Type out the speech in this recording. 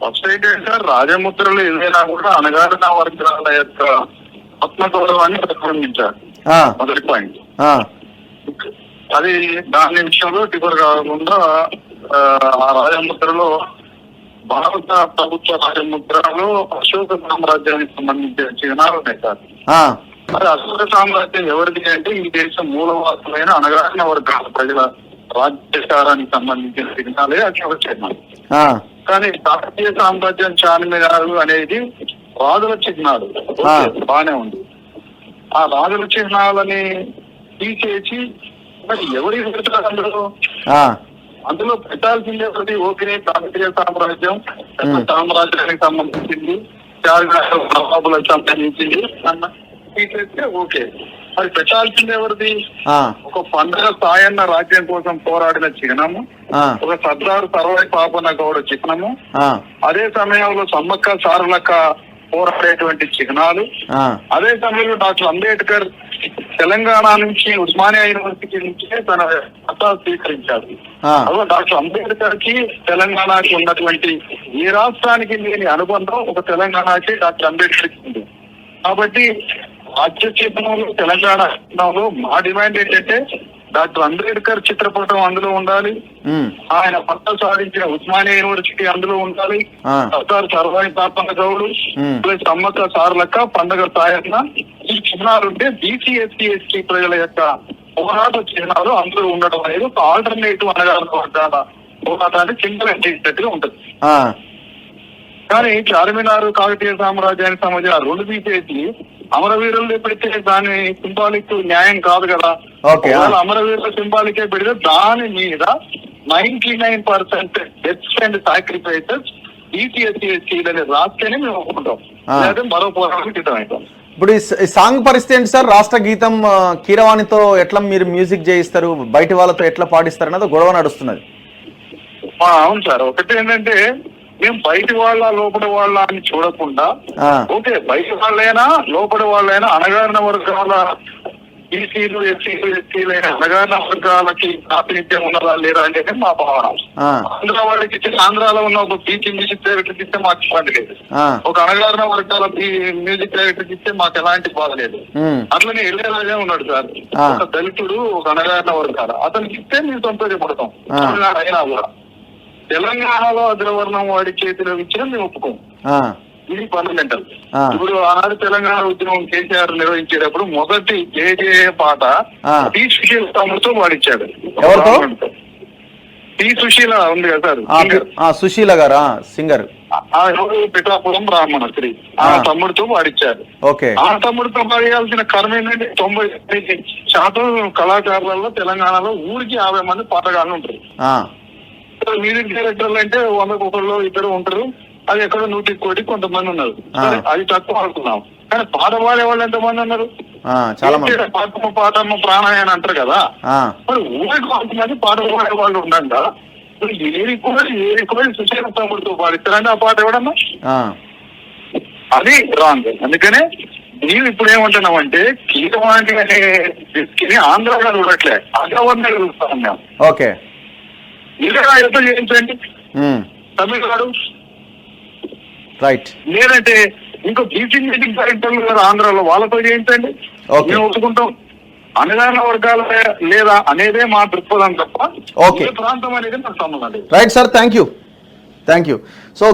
First ఏంటంటే sir రాజముద్రలు ఏదైనా కూడా అనగారిన వర్గాల యొక్క ఆత్మగౌరవాన్ని ప్రతిబింబించారు. మొదటి పాయింట్ అది దాని విషయంలో టిఫర్ కాకుండా ఆ, రాజముద్రలో భారత ప్రభుత్వ రాజముద్రలో అశోక సామ్రాజ్యానికి సంబంధించిన చిహ్నాలు ఉన్నాయి సార్. మరి అశోక సామ్రాజ్యం ఎవరిది అంటే ఈ దేశం మూలవాసులైన అనగారిన వర్గాల ప్రజల రాజ్యకారానికి సంబంధించిన చిహ్నాలే అశోక చిహ్నాలు. కానీ భారతీయ సామ్రాజ్యం చార్మినారు అనేది రాజుల చిహ్నాలు. బానే ఉంది. ఆ రాజుల చిహ్నాలని తీసేసి మరి ఎవరికి పెడతారు అందులో? అందులో పెట్టాల్సిందే ఒకటి ఓకే కాకతీయ సామ్రాజ్యం. సామ్రాజ్యానికి సంబంధించింది చార్మినార్ నవాబులకు సంబంధించింది అన్న తీసేస్తే ఓకే. మరి పెట్టాల్సింది ఎవరిది? ఒక పండుగ సాయన్న రాజ్యం కోసం పోరాడిన చిహ్నము. ఒక సర్దారు సర్వై పాపన గౌడ చిహ్నము. అదే సమయంలో సమ్మక్క సారులక్క పోరాడేటువంటి చిహ్నాలు. అదే సమయంలో డాక్టర్ అంబేద్కర్ తెలంగాణ నుంచి ఉస్మానియా యూనివర్సిటీ నుంచే తన పట్టా స్వీకరించారు ఆ, అదో డాక్టర్ అంబేద్కర్కి తెలంగాణకి ఉన్నటువంటి ఏ రాష్ట్రానికి లేని అనుబంధం ఒక తెలంగాణకి డాక్టర్ అంబేద్కర్కి ఉంది. కాబట్టి రాజ్య చిత్రంలో తెలంగాణ మా డిమాండ్ ఏంటంటే డాక్టర్ అంబేద్కర్ చిత్రపటం అందులో ఉండాలి. ఆయన పట్టా సాధించిన ఉస్మానియా యూనివర్సిటీ అందులో ఉండాలి. సర్దార్ సర్వాయి పాపన్న గౌడు. ప్లస్ సమ్మక్క సార్లక్క పండగ సాయన్న ఈ చిహ్నాలు ఉంటే బీసీ ఎస్సీ ఎస్టీ ప్రజల యొక్క పోరాట చిహ్నాలు అందులో ఉండడం అనేది ఒక ఆల్టర్నేటివ్ అనగానే వర్గాల పోరాటాన్ని సింగిల్ చేసినట్టుగా ఉంటుంది. కానీ చార్మినార్ కాకతీయ సామ్రాజ్యానికి సంబంధించిన రెండు తీసేసి అమరవీరులు పెడితే దాని సింబాలిక్ న్యాయం కాదు కదా. అమరవీరుల సింబాలికే పెడితే దాని మీద ninety nine percent deaths and sacrifices ఈటీఎస్సీలని రాస్తేనే మేము ఒప్పుకుంటాం. లేదా మరో పోరాటం సిద్ధమవుతాం ఇప్పుడు ఈ సాంగ్ పరిస్థితి ఏంటి సార్? రాష్ట్ర గీతం కీరవాణితో ఎట్లా మీరు మ్యూజిక్ చేయిస్తారు? బయట వాళ్ళతో ఎట్లా పాడిస్తారు అన్నది గొడవ నడుస్తున్నది. ఆ, అవును సార్. ఒకటి ఏంటంటే మేము బయటి వాళ్ళ లోపల వాళ్ళ అని చూడకుండా ఓకే బయట వాళ్ళైనా లోపల వాళ్ళైనా అనగారిన వర్గాల ఈసీలు ఎస్సీలు ఎస్టీలైన అనగారిన వర్గాలకి ప్రాతినిధ్యం ఉన్నదా లేదా అనేది మా భావన. ఆంధ్ర వాళ్ళకి ఇచ్చి ఆంధ్రాలో ఉన్న ఒక బీచ్ మ్యూజిక్ డైరెక్టర్ ఇస్తే మాకు ఇబ్బంది లేదు. ఒక అనగారిన వర్గాల మ్యూజిక్ డైరెక్టర్ ఇస్తే మాకు ఎలాంటి బాధ లేదు. అట్లనే ఇళ్ళరాజే ఉన్నాడు సార్. ఒక దళితుడు ఒక అనగారిన వర్గాల. అతనికి ఇస్తే మేము సంతోషపడతాం. అయినా కూడా. తెలంగాణలో అగ్రవర్ణం వాడి చేతిలో ఇచ్చిన మేము ఒప్పుకోం. ఇది ఫండమెంటల్. ఇప్పుడు ఆనాడు తెలంగాణ ఉద్యమం కేసీఆర్ నిర్వహించేటప్పుడు మొదటి జేజే పాట. టి సుశీల తమ్ముడితో ఎవరితో? టి సుశీల ఉంది కదా సార్ సుశీల గారా సింగర్ ఆ ఎవరు? పిఠాపురం బ్రాహ్మణ స్త్రీ. ఆ. తమ్ముడితో ఓకే. ఆ తమ్ముడితో పాడేయాల్సిన కర్మ ఏంటంటే తొంభై శాతం కళాకారులలో తెలంగాణలో ఊరికి యాభై మంది పాటగాళ్ళు ఉంటారు. ఆ, మ్యూజిక్ డైరెక్టర్లు అంటే వందకు ఒకళ్ళు ఇద్దరు ఉంటారు. అది ఎక్కడో నూటి కోటి కొంతమంది ఉన్నారు. అది తక్కువ అనుకున్నాం. కానీ పాట పాడే వాళ్ళు ఎంతమంది ఉన్నారు? పాటమ్మ పాటమ్మ ప్రాణాయ అని అంటారు కదా. మరి ఊరికి కొంతమంది పాట పాడే వాళ్ళు ఉండగా ఏరి కూడా ఏరి కూడా సుశీల తమ్ముడితో పాడిస్తారంటే ఆ పాట ఎవడన్నా ఆ, అది రాంగ్ అందుకనే నీవు ఇప్పుడు ఏమంటున్నామంటే కీరవాణి అనే వ్యక్తిని ఆంధ్రాలో చూడట్లే. అగ్రవర్ణ చూస్తాం మేము. ఓకే. ఇంకా ఎంతో చేయించండి తమిళనాడు రైట్ లేదంటే ఇంకో బీచింగ్ మీటింగ్ డైరెక్టర్లు కదా ఆంధ్రాలో వాళ్ళతో చేయించండి. మేము ఒప్పుకుంటాం. వర్గాల లేదా అనేదే మా దృక్పథం తప్ప ప్రాంతం అనేది నాకు సంబంధం right sir thank you thank you so